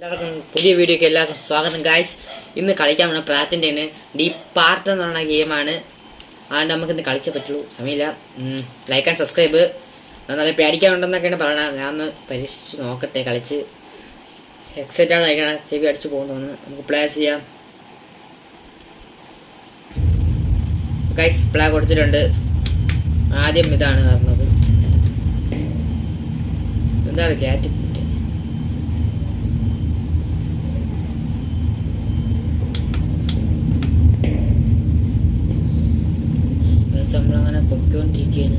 എല്ലാവർക്കും പുതിയ വീഡിയോക്ക് എല്ലാവർക്കും സ്വാഗതം. ഗായ്സ് ഇന്ന് കളിക്കാൻ വേണം പ്രാത്തിന്റെ ആണ് ഡീപ് പാർട്ട് എന്ന് പറയുന്ന ഗെയിമാണ് അതുകൊണ്ട് നമുക്ക് ഇന്ന് കളിച്ചേ പറ്റുള്ളൂ. സമയമില്ല. ലൈക്ക് ആൻഡ് സബ്സ്ക്രൈബ് നല്ല പേടിക്കാനുണ്ടെന്നൊക്കെയാണ് പറയണത്. ഞാൻ ഒന്ന് പരീക്ഷിച്ച് നോക്കട്ടെ കളിച്ച്. എക്സൈറ്റ് ആണ് കഴിക്കണം ചെവി അടിച്ച് പോകുന്നു നമുക്ക് പ്ലേ ചെയ്യാം. ഗൈസ് പ്ലേ കൊടുത്തിട്ടുണ്ട്. ആദ്യം ഇതാണ് പറഞ്ഞത്. എന്താണ് ക്യാറ്റ് പൊയ്ക്കൊണ്ടിരിക്കുകയാണ്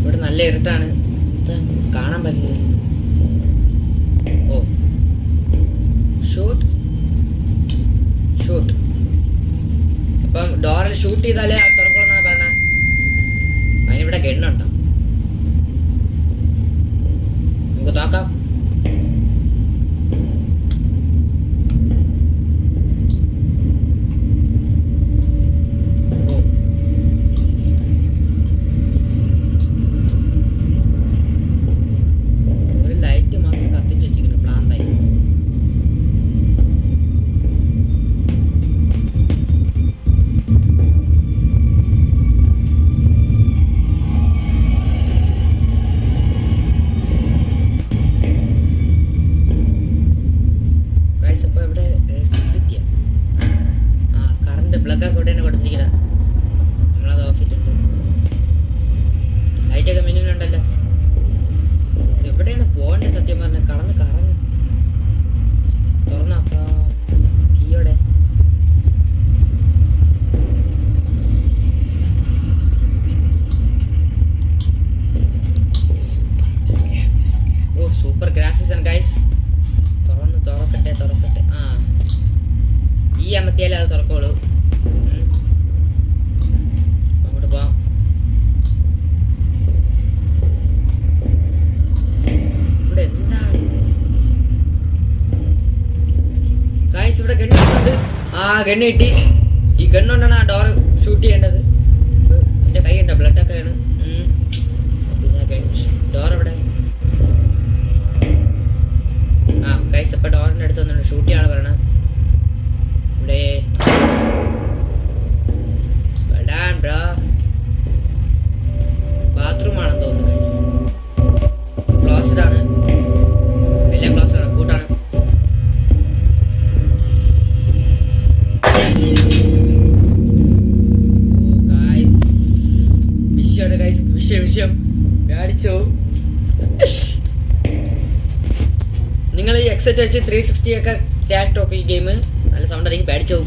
ഇവിടെ നല്ല ഇരുട്ടാണ്. കാണാൻ പറ്റില്ല. ഓ. ഷൂട്ട് ഷൂട്ട് അപ്പം ഡോറിൽ ഷൂട്ട് ചെയ്താലേ തുറക്കുള്ളൂ പറയണത് അതിനിവിടെ ഗണ്ണുണ്ടോ? നമുക്ക് നോക്കാം. ആ ഗണ്ണ് കിട്ടി. ഈ ഗണ്ണുകൊണ്ടാണ് ആ ഡോർ ഷൂട്ട് ചെയ്യേണ്ടത്. എന്റെ കൈ ഉണ്ടോ ബ്ലഡ് ഒക്കെ ഉം. പിന്നെ ഡോർ എവിടെ? ആ കൈസപ്പ ഇപ്പൊ ഡോറിന്റെ അടുത്ത് വന്നിട്ട് ഷൂട്ട് ചെയ്യാണ് പറയണത്. വിഷയം പേടിച്ചോ? നിങ്ങൾ ഈ എക്സെറ്റ് വെച്ച് ത്രീ സിക്സ്റ്റി ഒക്കെ ടാക്ട് ഒക്കെ ഈ ഗെയിം നല്ല സൗണ്ട് ആയിരിക്കും. പേടിച്ചു?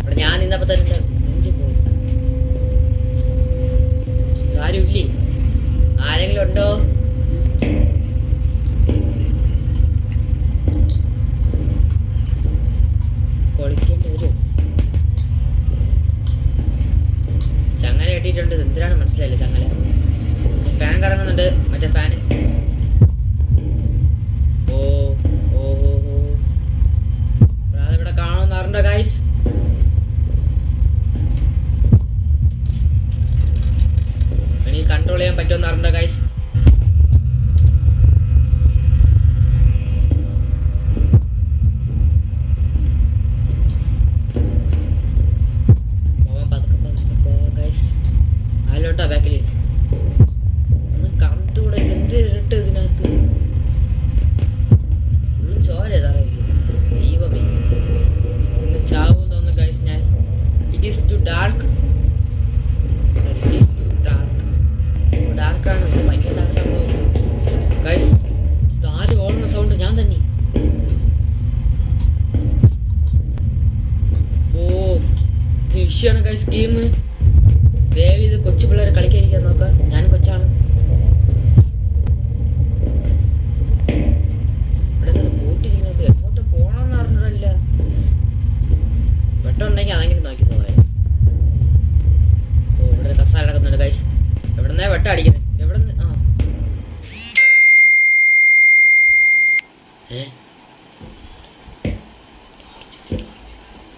ഇവിടെ ഞാൻ നിന്നപ്പോൾ തന്നെ നെഞ്ച് പോയി. ആരും ഇല്ലേ ആരെങ്കിലും ഉണ്ടോ പൊളിക്കേണ്ടി വരും ചങ്ങല കെട്ടിയിട്ടുണ്ട് ഇത് എന്തിനാണ് മനസ്സിലായില്ല ചങ്ങല ഫാൻ കറങ്ങുന്നുണ്ട് മറ്റേ ഫാന് ഓ ഓ ഓ ഓ ഇവിടെ കാണുമെന്ന് അറിഞ്ഞോ ഗൈസ് എനിക്ക് കൺട്രോൾ ചെയ്യാൻ പറ്റുമെന്ന് അറിഞ്ഞോ ഗൈസ് ബാക്കിൽ കണ്ടുകൂടെ ഇത് എന്ത് ഇരുട്ട്. വിഷയമാണ് ഗൈസ് ഗെയിം ദയവ് ഇത് കൊച്ചു പിള്ളേർ കളിക്കാതിരിക്കാൻ നോക്കുക ഞാൻ കൊച്ചാണ്. ഇവിടെ നിന്ന് കൂട്ടിരിക്കുന്നത് എങ്ങോട്ട് പോകണമെന്ന് അറിഞ്ഞിടല്ല. വെട്ടമുണ്ടെങ്കിൽ അതെങ്കിലും നോക്കി പോകാൻ ഓ ഇവിടെ കസാല കിടക്കുന്നുണ്ട് ഗൈസ് എവിടുന്നേ വെട്ടം അടിക്കുന്നത് എവിടെ നിന്ന് ആ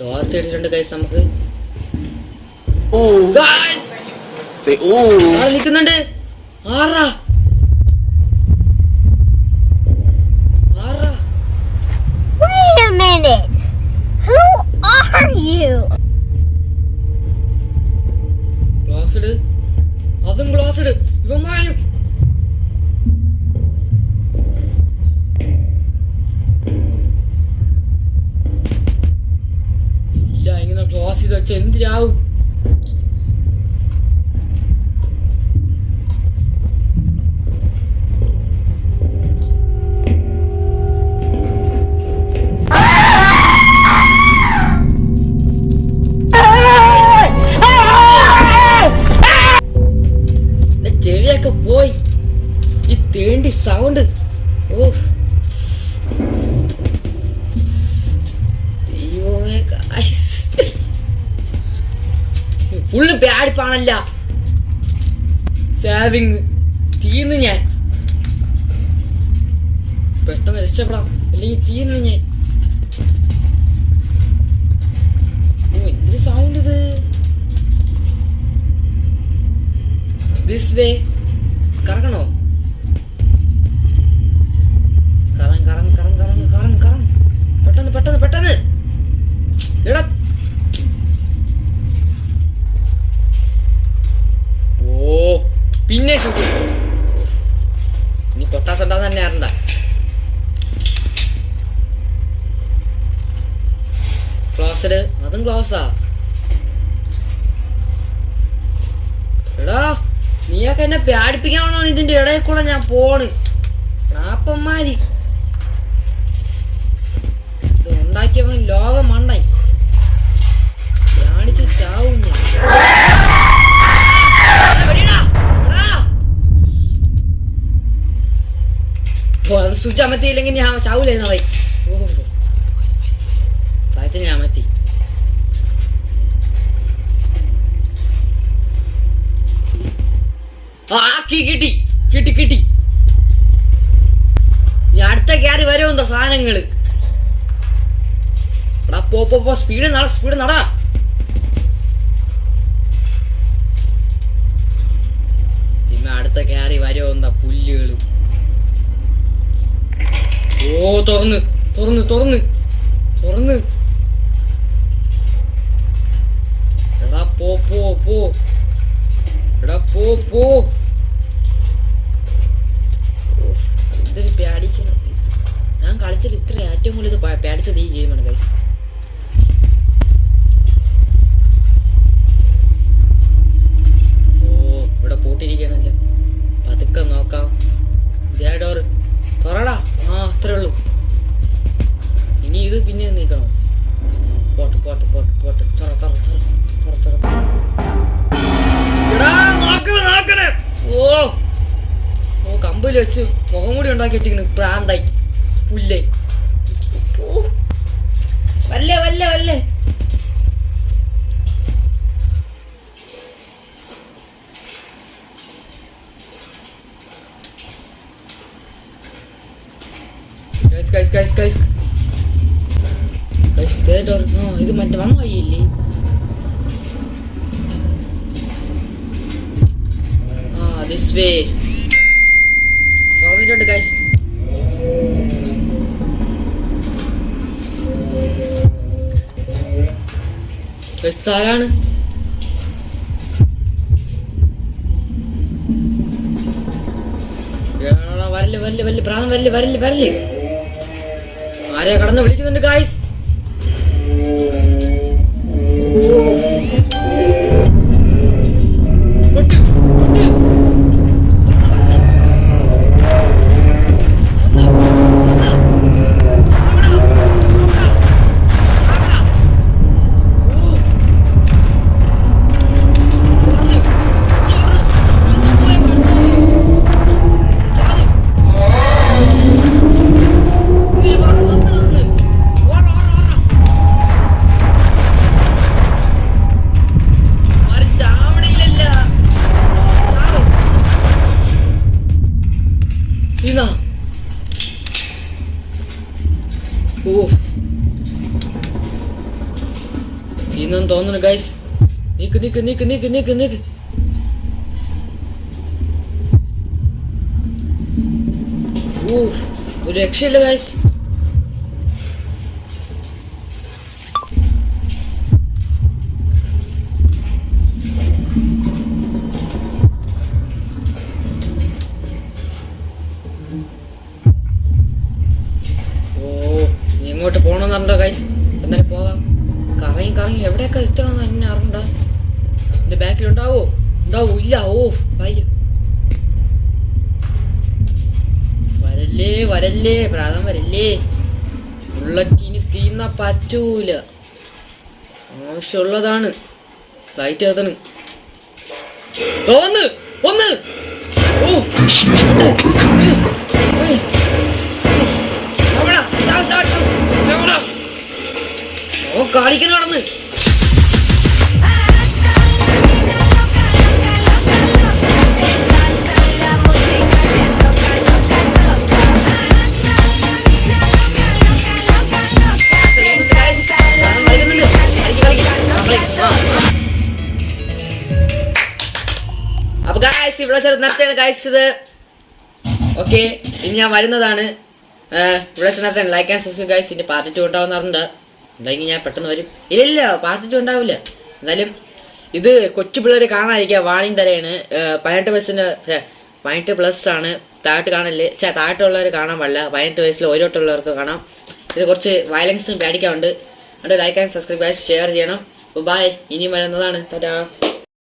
ടോർച്ച് ഇട്ടിട്ടുണ്ട് ഗൈസ് നമുക്ക്. Ooh. ഗായ്സ് സേ ഓ ആ നിൽക്കുന്നുണ്ട്. ആറാ. ഫുള്ള് ബാഡിപ്പാണല്ല സേവിങ് തീർന്നു ഞാൻ. പെട്ടെന്ന് രക്ഷപ്പെടാം. അല്ലെങ്കിൽ തീർന്നു ഞാൻ. എന്തൊരു സൗണ്ട് ഇത്? ദിസ് വേ കറങ്ങണോ? കറങ്ങ കറങ്ങ കറങ്ങ കറങ്ങ കറങ്ങ കറങ്ങ്. പെട്ടെന്ന് പെട്ടെന്ന് പെട്ടെന്ന്. എടാ പിന്നെ ഷൂട്ട് ഇനി പൊട്ടാസ് ഉണ്ടാന്ന് തന്നെ ആരണ്ട ക്ലോസ്ഡ് അതും ക്ലോസാ നീയൊക്കെ എന്നെ പേടിപ്പിക്കാനാണോ ഇതിന്റെ ഇടയിൽ കൂടെ ഞാൻ പോണ്. നാപ്പന്മാരി. ഇത് ഉണ്ടാക്കിയവൻ ലോകം മണ്ണായി. പേടിച്ച് ചാവും ഞാൻ. സ്വിച്ച് അമത്തിയില്ലെങ്കിൽ ഞാൻ ചാവൂലായിരുന്നു വൈ ഓഹോ ഭയത്തിന് ഞാൻ അമത്തി ആക്കി കിട്ടി കിട്ടി കിട്ടി ഇനി അടുത്ത കയറി വരുമെന്തോ സാധനങ്ങൾ? എടാ പോ പോ സ്പീഡ് നട സ്പീഡ് നട. അടുത്ത കയറി വരുമെന്താ പുല്ലുകൾ? ഓ തുറന്ന്. തുറന്ന് തുറന്ന്. തുറന്ന്. എടാ പോ പോ പോ. എടാ പോ പോ. എന്തൊരു പേടിക്കണം. ഞാൻ കളിച്ചത് ഇത്ര ഏറ്റവും കൂടുതൽ പേടിച്ചത് ഈ ഗെയിമാണ് ഗൈസ് വെച്ച് മുഖം കൂടി ഉണ്ടാക്കി വെച്ചിരിക്കുന്നു. പ്രാന്തായി. പുല്ലേ. വല്ല വല്ലേ വല്ലേ. ഇത് മറ്റേ വന്നു വഴിയില്ലേ? ആ ദിസ് വേ ഗൈസ് താരാണ് വരൽ വരൽ വരൽ പ്രാന്തം വരൽ വരൽ വരൽ. ആരെയാ കടന്ന് വിളിക്കുന്നുണ്ട് ഗായ്സ് സീനാന്ന് തോന്നുന്നു ഗൈസ് നിക്ക് നിക്ക് നിക്ക് നിക്ക് നിക്ക് നിക്ക് ഒരു രക്ഷയില്ല ഗൈസ് ഓ ഇനി എങ്ങോട്ട് പോകണമെന്നുണ്ടോ ഗൈസ് എന്നാലും പോവാം കറങ്ങി കറങ്ങി എവിടെയൊക്കെ എത്തണമെന്ന് എന്നെ അറിയണ്ട എന്റെ ബാക്കിൽ ഉണ്ടാവോ? ഇല്ല. ഓ വയ്യ വരല്ലേ വരല്ലേ പ്രാതം വരല്ലേ. ബുള്ളറ്റിന് തീന്ന പറ്റൂല. ആവശ്യമുള്ളതാണ്. ലൈറ്റ് കത്തണ് ഒന്ന് ഒന്ന് ഓ. ചാവടാ, ചാവ്, ചാവ്, ചാവ്, ചാവടാ. ഓ കാണിക്കണ നടന്ന്. അപ്പൊ ഗായ്സ് ഇവിടെ ചെറു നിർത്തിയാണ് ഗായ്സ് ഇത്. ഓക്കെ ഇനി ഞാൻ വരുന്നതാണ്. ഇവിടെ നിർത്താൻ ലൈക്ക് ആൻഡ് സബ്സ്ക്രൈബ് ഗായ്സ് ഇനി പാർട്ടി ടു ഉണ്ടാവുന്ന ഉണ്ടെങ്കിൽ ഞാൻ പെട്ടെന്ന് വരും. ഇല്ലില്ല ഉണ്ടാവില്ല. എന്തായാലും ഇത് കൊച്ചു പിള്ളേർ കാണാതിരിക്കുക വാണിംഗ് തരയാണ് പതിനെട്ട് വയസ്സിന് പതിനെട്ട് പ്ലസ് ആണ്. താഴോട്ട് കാണല്ലേ? പക്ഷേ താഴോട്ടുള്ളവർ കാണാൻ പാടില്ല. പതിനെട്ട് വയസ്സിൽ ഓരോട്ടുള്ളവർക്ക് കാണാം. ഇത് കുറച്ച് വയലൻസും പേടിക്കാറുണ്ട് അതുകൊണ്ട് ലൈക്ക് ആൻഡ് സബ്സ്ക്രൈബ് ആയി ഷെയർ ചെയ്യണം. ബൈ ഇനിയും വരുന്നതാണ്. തരാ